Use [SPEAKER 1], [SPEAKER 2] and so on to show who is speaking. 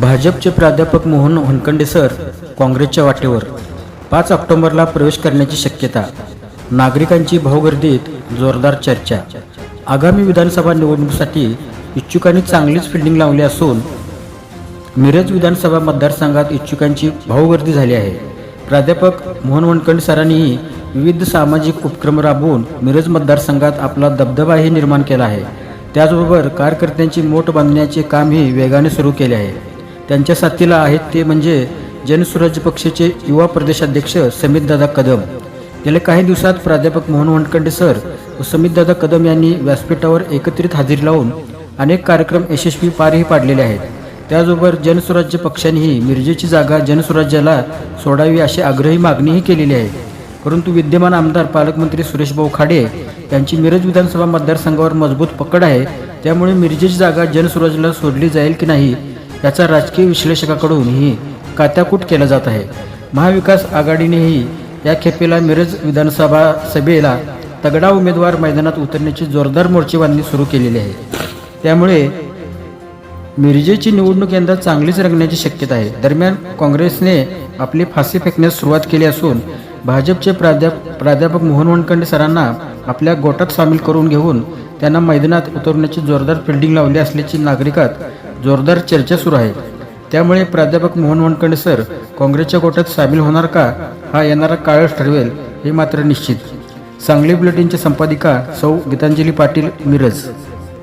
[SPEAKER 1] भाजपचे प्राध्यापक मोहन होनकंडे सर काँग्रेसच्या वाटेवर पाच ऑक्टोबरला प्रवेश करण्याची शक्यता. नागरिकांची भाऊगर्दीत जोरदार चर्चा. आगामी विधानसभा निवडणुकीसाठी इच्छुकांनी चांगलीच फिल्डिंग लावली असून मिरज विधानसभा मतदारसंघात इच्छुकांची भाऊगर्दी झाली आहे. प्राध्यापक मोहन वनकंड सरांनीही विविध सामाजिक उपक्रम राबवून मिरज मतदारसंघात आपला दबदबाही निर्माण केला आहे. त्याचबरोबर कार्यकर्त्यांची मोठ बांधण्याचे कामही वेगाने सुरू केले आहे. त्यांच्या साथीला आहेत ते म्हणजे जनसुराज्य पक्षाचे युवा प्रदेशाध्यक्ष समितदादा कदम. गेल्या काही दिवसात प्राध्यापक मोहन वनकंडे सर व समितदादा कदम यांनी व्यासपीठावर एकत्रित हजेरी लावून अनेक कार्यक्रम यशस्वी पारही पाडलेले आहेत. त्याचबरोबर जनस्वराज्य पक्षांनीही मिरजेची जागा जनस्वराज्याला सोडावी अशी आग्रही मागणीही केलेली आहे. परंतु विद्यमान आमदार पालकमंत्री सुरेशभाऊ खाडे यांची मिरज विधानसभा मतदारसंघावर मजबूत पकड आहे. त्यामुळे मिरजेची जागा जनस्वराज्याला सोडली जाईल की नाही याचा राजकीय विश्लेषकाकडून ही कात्याकूट केला जात आहे. महाविकास आघाडीनेही या खेपेला मिरज विधानसभा सभेला तगडा उमेदवार मैदानात उतरण्याची जोरदार मोर्चेबांधणी सुरू केलेली आहे. त्यामुळे मिरजेची निवडणूक यंदा चांगलीच रंगण्याची शक्यता आहे. दरम्यान काँग्रेसने आपली फाशी फेकण्यास सुरुवात केली असून भाजपचे प्राध्याप प्राध्यापक मोहन वनकंडे सरांना आपल्या गोटात सामील करून घेऊन त्यांना मैदानात उतरण्याची जोरदार फिल्डिंग लावली असल्याची नागरिकात जोरदार चर्चा सुरू आहे. त्यामुळे प्राध्यापक मोहन वनकंडे सर काँग्रेसच्या गोटात सामील होणार का हा येणारा काळच ठरवेल हे मात्र निश्चित. सांगली बुलेटिनच्या संपादिका सौ गीतांजली पाटील मिरज.